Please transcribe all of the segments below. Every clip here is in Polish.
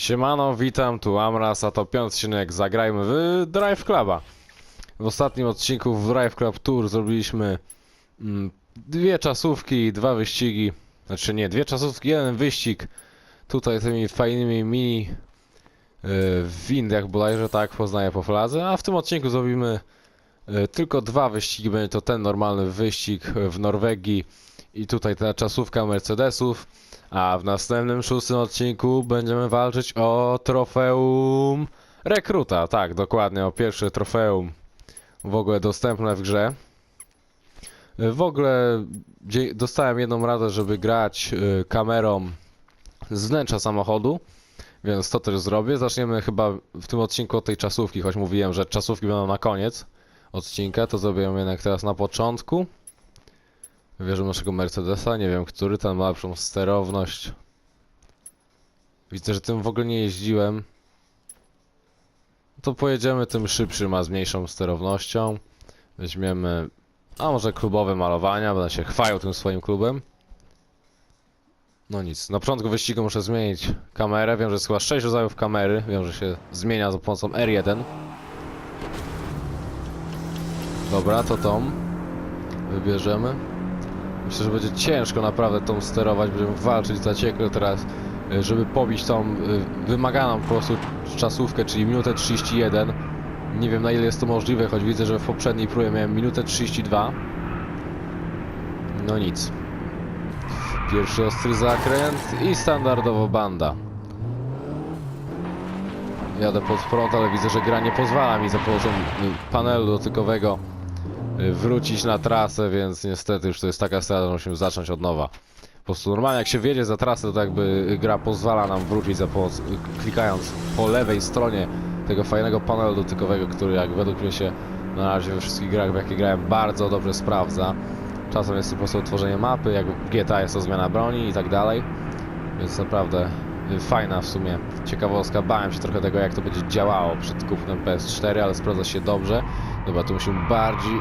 Siemano, witam, tu Amras, a to piąty odcinek Zagrajmy w Drive Cluba. W ostatnim odcinku w Drive Club Tour zrobiliśmy mm, dwie czasówki i dwa wyścigi. Znaczy nie, dwie czasówki, jeden wyścig. Tutaj tymi fajnymi mini yy, w Indiach bodajże, tak, poznaję po fladze. A w tym odcinku zrobimy tylko dwa wyścigi. Będzie to ten normalny wyścig w Norwegii i tutaj ta czasówka Mercedesów. A w następnym szóstym odcinku będziemy walczyć o trofeum rekruta. Tak, dokładnie, o pierwsze trofeum w ogóle dostępne w grze. W ogóle dostałem jedną radę, żeby grać kamerą z wnętrza samochodu, więc to też zrobię. Zaczniemy chyba w tym odcinku od tej czasówki, choć mówiłem, że czasówki będą na koniec odcinka, to zrobię jednak teraz na początku. Wierzę naszego Mercedesa, nie wiem, który ten ma lepszą sterowność. Widzę, że tym w ogóle nie jeździłem. To pojedziemy tym szybszym, a z mniejszą sterownością. Weźmiemy, a może klubowe malowania, będę się chwalił tym swoim klubem. No nic, na początku wyścigu muszę zmienić kamerę. Wiem, że jest chyba 6 rodzajów kamery. Wiem, że się zmienia za pomocą R1. Dobra, to tą wybierzemy. Myślę, że będzie ciężko naprawdę tą sterować, będziemy walczyć zaciekle teraz, y, żeby pobić tą y, wymaganą po prostu czasówkę, czyli minutę 31. Nie wiem na ile jest to możliwe, choć widzę, że w poprzedniej próbie miałem minutę 32. No nic. Pierwszy ostry zakręt i standardowo banda. Jadę pod prąd, ale widzę, że gra nie pozwala mi za pomocą y, panelu dotykowego wrócić na trasę, więc niestety już to jest taka strata, że musimy zacząć od nowa. Po prostu normalnie jak się wjedzie za trasę, to jakby gra pozwala nam wrócić za pomocą, y, klikając po lewej stronie tego fajnego panelu dotykowego, który jak według mnie się na razie we wszystkich grach, w jakie grałem, bardzo dobrze sprawdza. Czasem jest to po prostu otworzenie mapy, jak GTA jest to zmiana broni i tak dalej. Więc naprawdę y, fajna w sumie ciekawostka. Bałem się trochę tego, jak to będzie działało przed kupnem PS4, ale sprawdza się dobrze. Dobra, tu musimy bardziej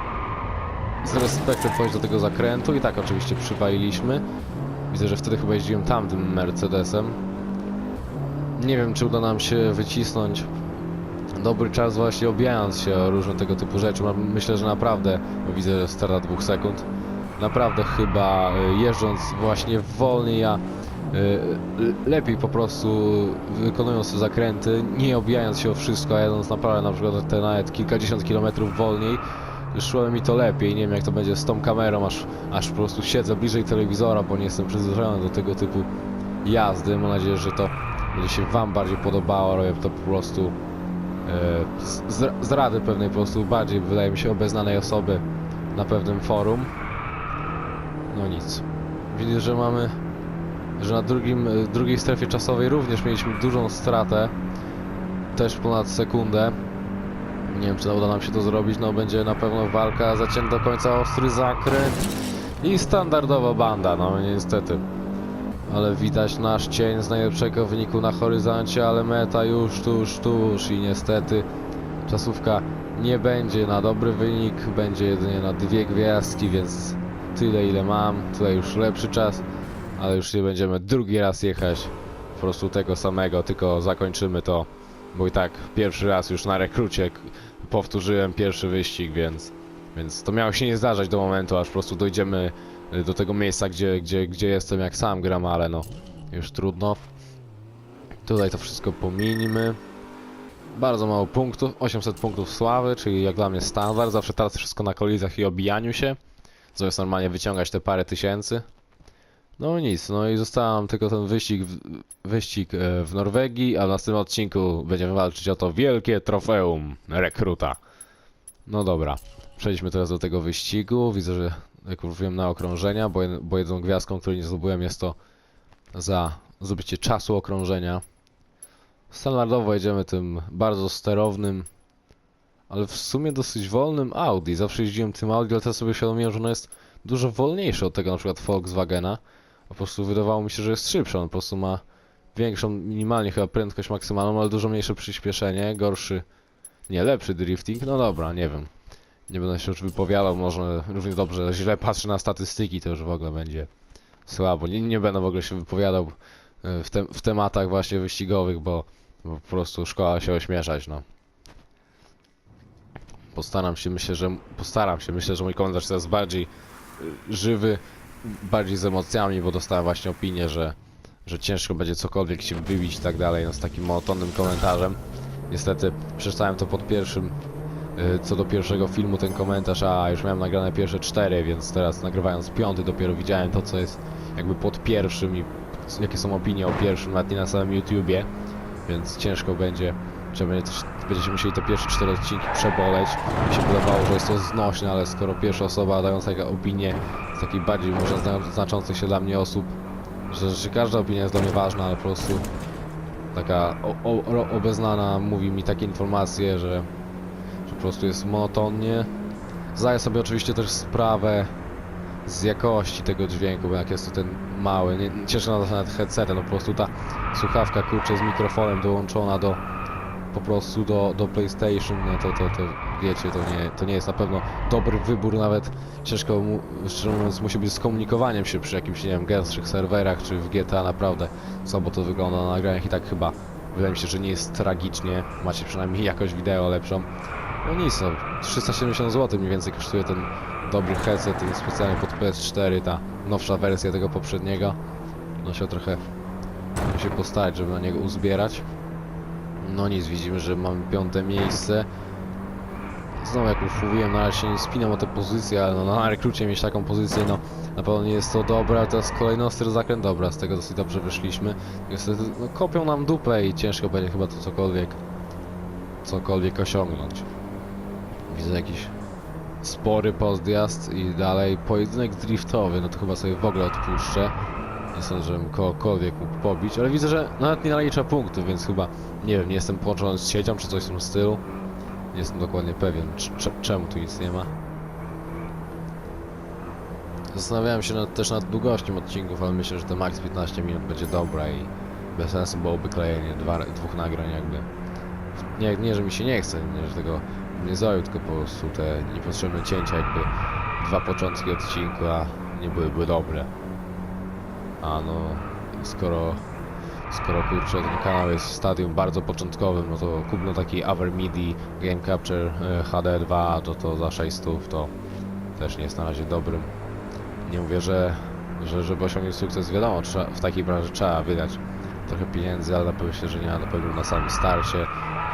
z respektem podejść do tego zakrętu i tak oczywiście przywaliliśmy. Widzę, że wtedy chyba jeździłem tamtym Mercedesem. Nie wiem, czy uda nam się wycisnąć dobry czas właśnie obijając się o różne tego typu rzeczy. Myślę, że naprawdę, bo widzę strata dwóch sekund, naprawdę chyba y, jeżdżąc właśnie wolniej, a y, y, lepiej po prostu wykonując te zakręty, nie obijając się o wszystko, a jadąc naprawdę na przykład te nawet kilkadziesiąt kilometrów wolniej, szło mi to lepiej. Nie wiem jak to będzie z tą kamerą, aż, aż po prostu siedzę bliżej telewizora, bo nie jestem przyzwyczajony do tego typu jazdy. Mam nadzieję, że to będzie się Wam bardziej podobało. Robię to po prostu e, z, z- rady pewnej po prostu bardziej, wydaje mi się, obeznanej osoby na pewnym forum. No nic. Widzę, że mamy, że na drugim, e, drugiej strefie czasowej również mieliśmy dużą stratę. Też ponad sekundę. Nie wiem, czy uda nam się to zrobić. No, będzie na pewno walka, zacięty do końca. Ostry zakręt i standardowa banda, no niestety. Ale widać nasz cień z najlepszego wyniku na horyzoncie, ale meta już tuż, tuż. I niestety czasówka nie będzie na dobry wynik, będzie jedynie na dwie gwiazdki, więc tyle ile mam, tutaj już lepszy czas, ale już nie będziemy drugi raz jechać. Po prostu tego samego, tylko zakończymy to, bo i tak pierwszy raz już na rekrucie powtórzyłem pierwszy wyścig, więc, więc to miało się nie zdarzać do momentu, aż po prostu dojdziemy y, do tego miejsca, gdzie, gdzie, gdzie jestem, jak sam gram, ale no, już trudno. Tutaj to wszystko pominimy. Bardzo mało punktów, 800 punktów sławy, czyli jak dla mnie standard, zawsze tracę wszystko na kolizjach i obijaniu się. Zamiast normalnie wyciągać te parę tysięcy. No nic, no i zostałem tylko ten wyścig, w- wyścig e, w Norwegii, a w następnym odcinku będziemy walczyć o to wielkie trofeum rekruta. No dobra, przejdźmy teraz do tego wyścigu. Widzę, że jak mówiłem na okrążenia, bo, bo jedną gwiazdką, której nie zdobyłem jest to za zdobycie czasu okrążenia. Standardowo jedziemy tym bardzo sterownym, ale w sumie dosyć wolnym Audi. Zawsze jeździłem tym Audi, ale teraz sobie uświadomiłem, że ono jest dużo wolniejsze od tego na przykład Volkswagena. Po prostu wydawało mi się, że jest szybsze. On po prostu ma większą, minimalnie chyba prędkość maksymalną, ale dużo mniejsze przyspieszenie, gorszy, nie, lepszy drifting. No dobra, nie wiem. Nie będę się już wypowiadał, może równie dobrze źle patrzę na statystyki, to już w ogóle będzie słabo. Nie, nie będę w ogóle się wypowiadał y, w, te, w tematach właśnie wyścigowych, bo, bo po prostu szkoła się ośmieszać, no. Postaram się, myślę, że postaram się, myślę, że mój komentarz teraz bardziej y, żywy, bardziej z emocjami, bo dostałem właśnie opinię, że, że ciężko będzie cokolwiek się wybić i tak dalej, no z takim monotonnym komentarzem. Niestety przeczytałem to pod pierwszym, y, co do pierwszego filmu ten komentarz, a już miałem nagrane pierwsze cztery, więc teraz nagrywając piąty dopiero widziałem to, co jest jakby pod pierwszym i jakie są opinie o pierwszym, nawet nie na samym YouTubie, więc ciężko będzie, że będzie też, będziecie musieli te pierwsze cztery odcinki przeboleć. Mi się wydawało, że jest to znośne, ale skoro pierwsza osoba dająca opinię z takich bardziej może zna- znaczących się dla mnie osób, że, że każda opinia jest dla mnie ważna, ale po prostu taka o, o, obeznana mówi mi takie informacje, że, że po prostu jest monotonnie. Zdaję sobie oczywiście też sprawę z jakości tego dźwięku, bo jak jest to ten mały, nie, cieszę nas nawet headsetem, no po prostu ta słuchawka kurczę z mikrofonem dołączona do po prostu do, do PlayStation, no to, to, to wiecie, to nie, to nie jest na pewno dobry wybór, nawet ciężko, mu, szczerze mówiąc, musi być z komunikowaniem się przy jakimś, nie wiem, gęstszych serwerach, czy w GTA naprawdę słabo to wygląda na nagraniach i tak chyba, wydaje mi się, że nie jest tragicznie, macie przynajmniej jakość wideo lepszą. No nic, no, 370 zł mniej więcej kosztuje ten dobry headset, ten specjalnie pod PS4, ta nowsza wersja tego poprzedniego. No się trochę musi postać, żeby na niego uzbierać. No nic, widzimy, że mamy piąte miejsce. Znowu jak już mówiłem, na razie się nie spinam o tę pozycję, ale no, na rekrucie mieć taką pozycję, no na pewno nie jest to dobre, ale teraz kolejny ostry zakręt, dobra, z tego dosyć dobrze wyszliśmy. Niestety, no kopią nam dupę i ciężko będzie chyba to cokolwiek, cokolwiek osiągnąć. Widzę jakiś spory podjazd i dalej pojedynek driftowy, no to chyba sobie w ogóle odpuszczę. Nie sądzę, żebym kogokolwiek mógł pobić, ale widzę, że nawet nie nalicza punktów, więc chyba, nie wiem, nie jestem połączony z siecią czy coś w tym stylu. Nie jestem dokładnie pewien, cz- cz- czemu tu nic nie ma. Zastanawiałem się nad, też nad długością odcinków, ale myślę, że to max 15 minut będzie dobra i bez sensu byłoby klejenie dwa, dwóch nagrań jakby. Nie, nie, że mi się nie chce, nie, że tego nie zajął, tylko po prostu te niepotrzebne cięcia jakby dwa początki odcinku, a nie byłyby dobre. A no, skoro, skoro kurczę ten kanał jest w stadium bardzo początkowym, no to kupno taki Avermidi Game Capture e, HD2, to to za 600 to też nie jest na razie dobrym. Nie mówię, że, że żeby osiągnąć sukces, wiadomo, trzeba, w takiej branży trzeba wydać trochę pieniędzy, ale myślę, że nie na pewno na samym starcie.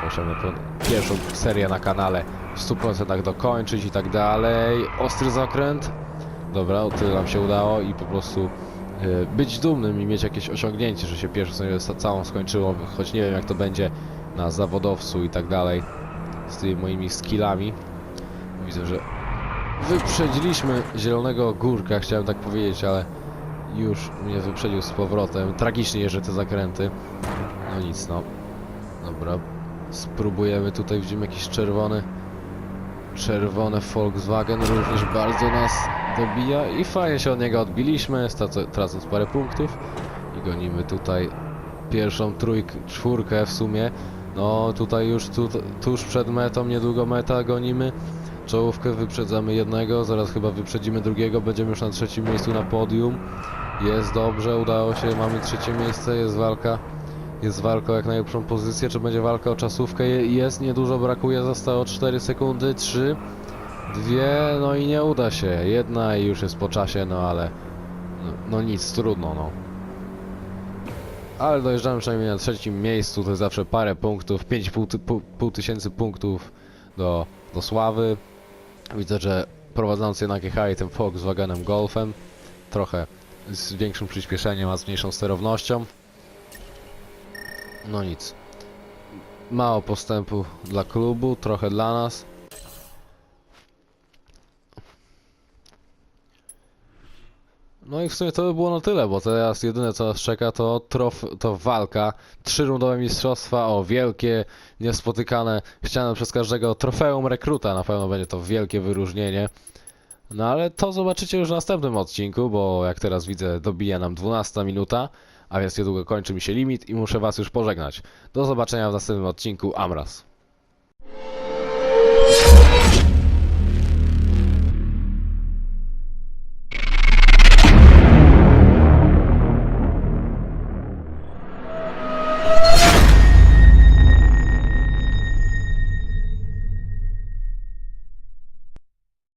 Pe- pierwszą serię na kanale w 100% dokończyć i tak dalej. Ostry zakręt. Dobra, o tyle nam się udało i po prostu być dumnym i mieć jakieś osiągnięcie, że się pierwszą całą skończyło, choć nie wiem jak to będzie na zawodowcu i tak dalej z tymi moimi skillami. Widzę, że wyprzedziliśmy zielonego górka, chciałem tak powiedzieć, ale już mnie wyprzedził z powrotem. Tragicznie jeżdżę te zakręty. No nic, no. Dobra. Spróbujemy tutaj, widzimy jakiś czerwony czerwony Volkswagen również bardzo nas dobija i fajnie się od niego odbiliśmy, tracąc parę punktów i gonimy tutaj pierwszą trójkę, czwórkę w sumie. No tutaj już tu, tuż przed metą, niedługo meta gonimy. Czołówkę wyprzedzamy jednego, zaraz chyba wyprzedzimy drugiego, będziemy już na trzecim miejscu na podium. Jest dobrze, udało się, mamy trzecie miejsce, jest walka. Jest walka o jak najlepszą pozycję, czy będzie walka o czasówkę? Je- Jest, niedużo brakuje, zostało 4 sekundy, 3, dwie, no i nie uda się. Jedna i już jest po czasie, no ale no, no nic, trudno no. Ale dojeżdżamy przynajmniej na trzecim miejscu, to jest zawsze parę punktów, 5,5 ty- pół- pół tysięcy punktów do, do sławy. Widzę, że prowadzący jednak jechali tym Volkswagenem Golfem, trochę z większym przyspieszeniem, a z mniejszą sterownością. No nic. Mało postępu dla klubu, trochę dla nas. No i w sumie to by było na tyle, bo teraz jedyne co nas czeka to trof, to walka. Trzyrundowe mistrzostwa, o wielkie, niespotykane, chciane przez każdego trofeum rekruta. Na pewno będzie to wielkie wyróżnienie. No ale to zobaczycie już w następnym odcinku, bo jak teraz widzę dobija nam 12 minuta, a więc niedługo kończy mi się limit i muszę was już pożegnać. Do zobaczenia w następnym odcinku Amras.